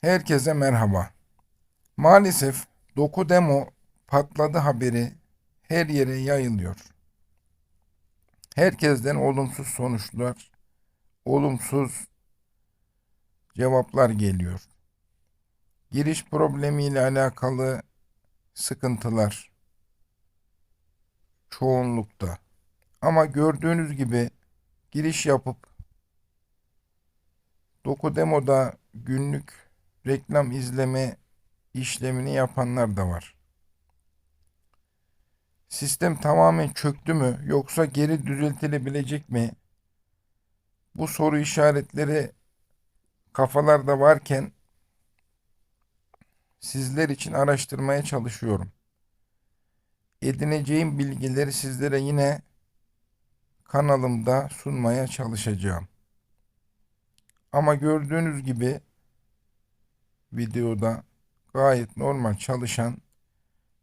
Herkese merhaba. Maalesef Doku Demo patladı haberi her yere yayılıyor. Herkesten olumsuz sonuçlar, olumsuz cevaplar geliyor. Giriş problemiyle alakalı sıkıntılar çoğunlukta. Ama gördüğünüz gibi giriş yapıp Doku Demo'da günlük reklam izleme işlemini yapanlar da var. Sistem tamamen çöktü mü yoksa geri düzeltilebilecek mi? Bu soru işaretleri kafalarda varken sizler için araştırmaya çalışıyorum. Edineceğim bilgileri sizlere yine kanalımda sunmaya çalışacağım. Ama gördüğünüz gibi videoda gayet normal çalışan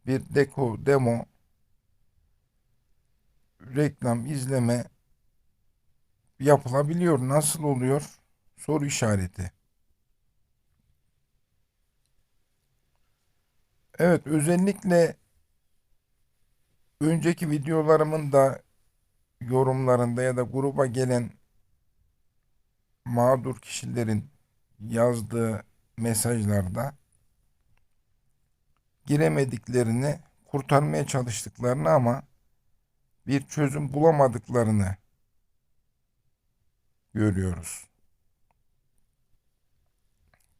bir deko demo reklam izleme yapılabiliyor. Nasıl oluyor? Soru işareti. Evet, özellikle önceki videolarımın da yorumlarında ya da gruba gelen mağdur kişilerin yazdığı mesajlarda giremediklerini, kurtarmaya çalıştıklarını ama bir çözüm bulamadıklarını görüyoruz.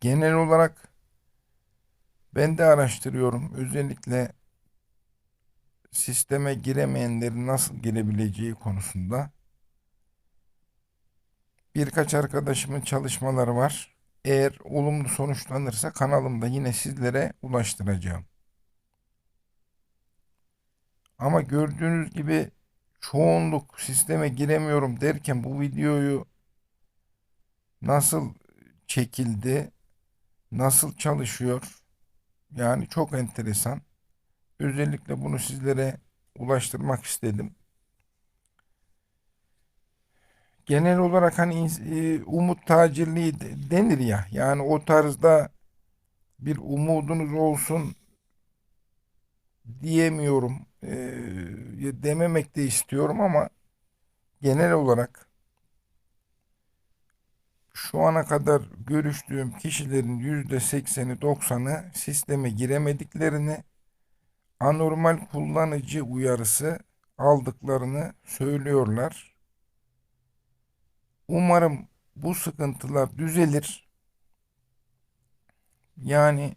Genel olarak ben de araştırıyorum. Özellikle sisteme giremeyenlerin nasıl girebileceği konusunda birkaç arkadaşımın çalışmaları var. Eğer olumlu sonuçlanırsa kanalımda yine sizlere ulaştıracağım. Ama gördüğünüz gibi çoğunluk sisteme giremiyorum derken bu videoyu nasıl çekildi, nasıl çalışıyor? Yani çok enteresan. Özellikle bunu sizlere ulaştırmak istedim. Genel olarak hani e, umut tacirliği denir ya. Yani o tarzda bir umudunuz olsun diyemiyorum. Ya dememek de istiyorum ama genel olarak şu ana kadar görüştüğüm kişilerin yüzde sekseni doksanı sisteme giremediklerini anormal kullanıcı uyarısı aldıklarını söylüyorlar. Umarım bu sıkıntılar düzelir. Yani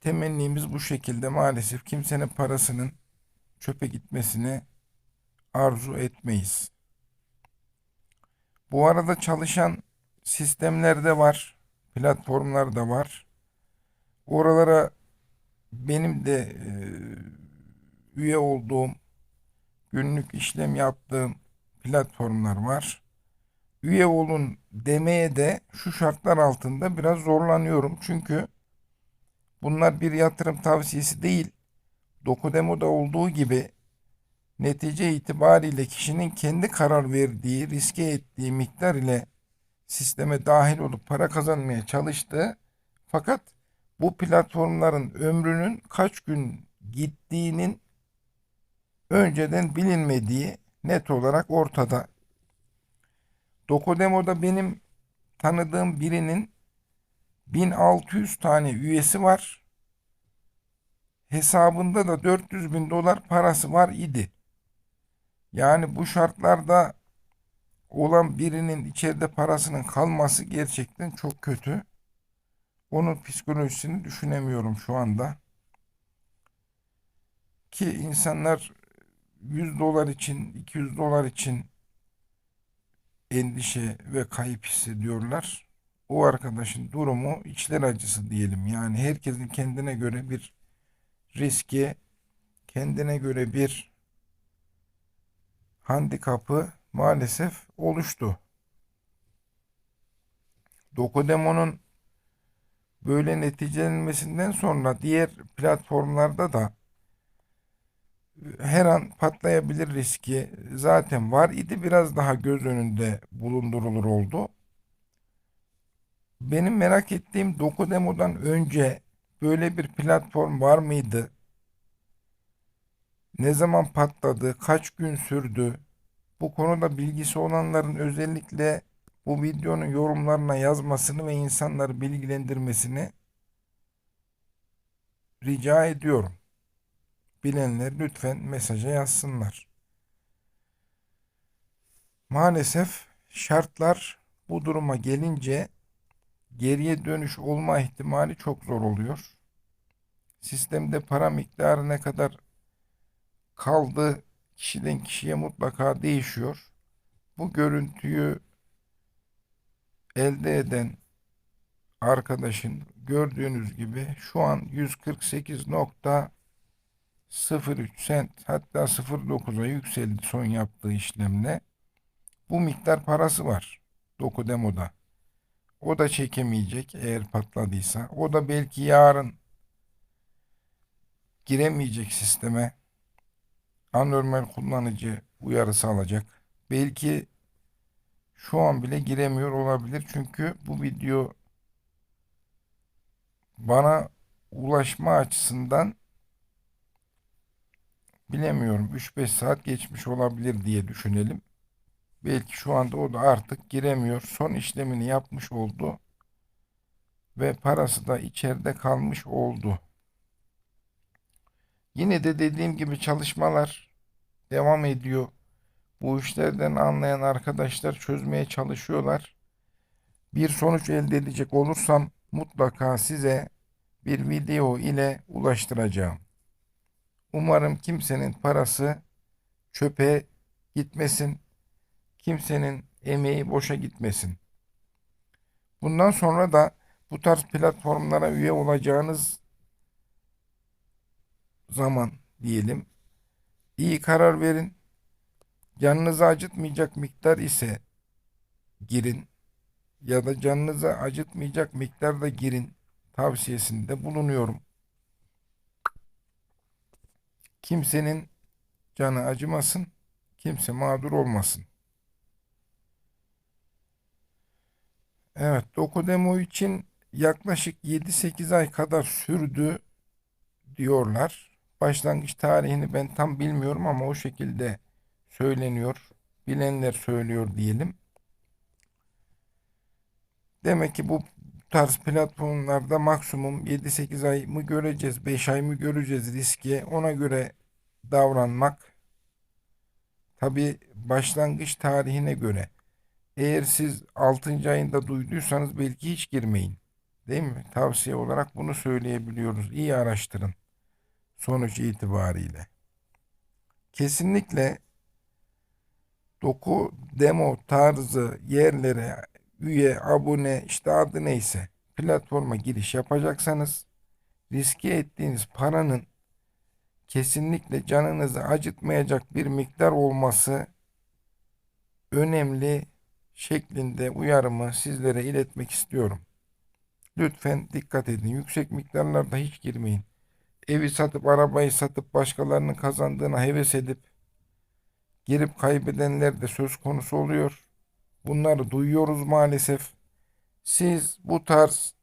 temennimiz bu şekilde maalesef kimsenin parasının çöpe gitmesini arzu etmeyiz. Bu arada çalışan sistemler de var, platformlar da var. Oralara benim de e, üye olduğum, günlük işlem yaptığım platformlar var. Üye olun demeye de şu şartlar altında biraz zorlanıyorum. Çünkü bunlar bir yatırım tavsiyesi değil. Dokudemo'da olduğu gibi netice itibariyle kişinin kendi karar verdiği, riske ettiği miktar ile sisteme dahil olup para kazanmaya çalıştığı fakat bu platformların ömrünün kaç gün gittiğinin önceden bilinmediği net olarak ortada. Dokodemo'da benim tanıdığım birinin 1600 tane üyesi var. Hesabında da 400 bin dolar parası var idi. Yani bu şartlarda olan birinin içeride parasının kalması gerçekten çok kötü. Onun psikolojisini düşünemiyorum şu anda. Ki insanlar 100 dolar için, 200 dolar için endişe ve kayıp hissediyorlar. O arkadaşın durumu içler acısı diyelim. Yani herkesin kendine göre bir riski, kendine göre bir handikapı maalesef oluştu. Dokudemo'nun böyle neticelenmesinden sonra diğer platformlarda da her an patlayabilir riski zaten var idi. Biraz daha göz önünde bulundurulur oldu. benim merak ettiğim Doku Demo'dan önce böyle bir platform var mıydı? Ne zaman patladı? Kaç gün sürdü? Bu konuda bilgisi olanların özellikle bu videonun yorumlarına yazmasını ve insanları bilgilendirmesini rica ediyorum. Bilenler lütfen mesaja yazsınlar. Maalesef şartlar bu duruma gelince geriye dönüş olma ihtimali çok zor oluyor. Sistemde para miktarı ne kadar kaldı kişiden kişiye mutlaka değişiyor. Bu görüntüyü elde eden arkadaşın gördüğünüz gibi şu an 148.03 sent hatta 0.9'a yükseldi son yaptığı işlemle. Bu miktar parası var Doku Demo'da. O da çekemeyecek eğer patladıysa. O da belki yarın giremeyecek sisteme. Anormal kullanıcı uyarısı alacak. Belki şu an bile giremiyor olabilir. Çünkü bu video bana ulaşma açısından bilemiyorum 3-5 saat geçmiş olabilir diye düşünelim. Belki şu anda o da artık giremiyor. Son işlemini yapmış oldu. Ve parası da içeride kalmış oldu. Yine de dediğim gibi çalışmalar devam ediyor. Bu işlerden anlayan arkadaşlar çözmeye çalışıyorlar. Bir sonuç elde edecek olursam mutlaka size bir video ile ulaştıracağım. Umarım kimsenin parası çöpe gitmesin. Kimsenin emeği boşa gitmesin. Bundan sonra da bu tarz platformlara üye olacağınız zaman diyelim iyi karar verin. Canınızı acıtmayacak miktar ise girin ya da canınızı acıtmayacak miktarda girin tavsiyesinde bulunuyorum. Kimsenin canı acımasın, kimse mağdur olmasın. Evet, Doku Demo için yaklaşık 7-8 ay kadar sürdü diyorlar. Başlangıç tarihini ben tam bilmiyorum ama o şekilde söyleniyor. Bilenler söylüyor diyelim. Demek ki bu tarz platformlarda maksimum 7-8 ay mı göreceğiz, 5 ay mı göreceğiz riski. Ona göre davranmak. Tabi başlangıç tarihine göre. Eğer siz 6. ayında duyduysanız belki hiç girmeyin. Değil mi? Tavsiye olarak bunu söyleyebiliyoruz. İyi araştırın. Sonuç itibariyle. Kesinlikle doku demo tarzı yerlere üye, abone işte adı neyse platforma giriş yapacaksanız riske ettiğiniz paranın kesinlikle canınızı acıtmayacak bir miktar olması önemli şeklinde uyarımı sizlere iletmek istiyorum. Lütfen dikkat edin. Yüksek miktarlarda hiç girmeyin. Evi satıp arabayı satıp başkalarının kazandığına heves edip girip kaybedenler de söz konusu oluyor. Bunları duyuyoruz maalesef. Siz bu tarz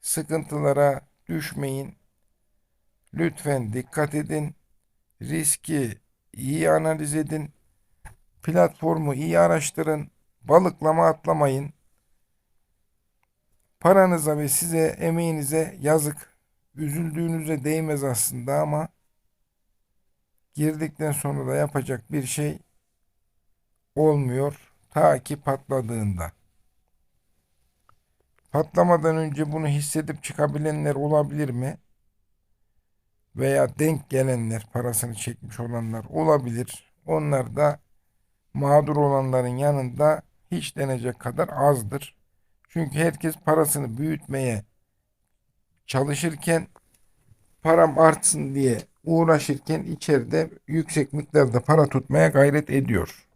sıkıntılara düşmeyin. Lütfen dikkat edin. Riski iyi analiz edin. Platformu iyi araştırın. Balıklama atlamayın. Paranıza ve size emeğinize yazık. Üzüldüğünüze değmez aslında ama girdikten sonra da yapacak bir şey olmuyor. Ta ki patladığında. Patlamadan önce bunu hissedip çıkabilenler olabilir mi? Veya denk gelenler, parasını çekmiş olanlar olabilir. Onlar da mağdur olanların yanında hiç denecek kadar azdır. Çünkü herkes parasını büyütmeye çalışırken param artsın diye uğraşırken içeride yüksek miktarda para tutmaya gayret ediyor.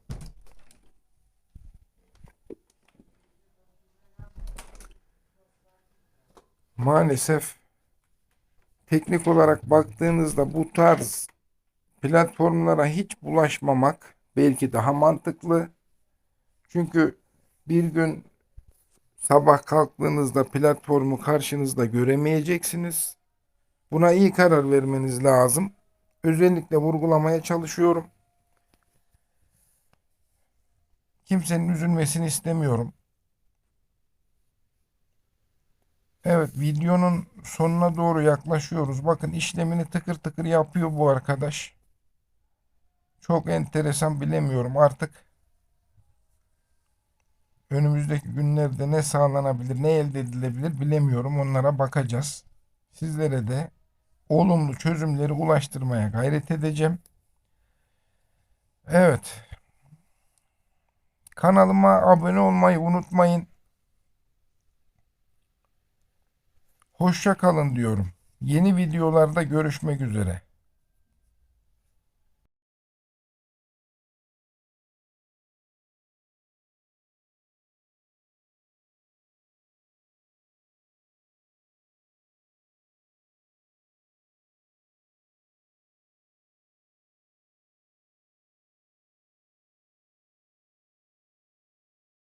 Maalesef teknik olarak baktığınızda bu tarz platformlara hiç bulaşmamak belki daha mantıklı. Çünkü bir gün sabah kalktığınızda platformu karşınızda göremeyeceksiniz. Buna iyi karar vermeniz lazım. Özellikle vurgulamaya çalışıyorum. Kimsenin üzülmesini istemiyorum. Evet, videonun sonuna doğru yaklaşıyoruz. Bakın işlemini tıkır tıkır yapıyor bu arkadaş. Çok enteresan bilemiyorum artık. Önümüzdeki günlerde ne sağlanabilir, ne elde edilebilir bilemiyorum. Onlara bakacağız. Sizlere de olumlu çözümleri ulaştırmaya gayret edeceğim. Evet. Kanalıma abone olmayı unutmayın. Hoşça kalın diyorum. Yeni videolarda görüşmek üzere.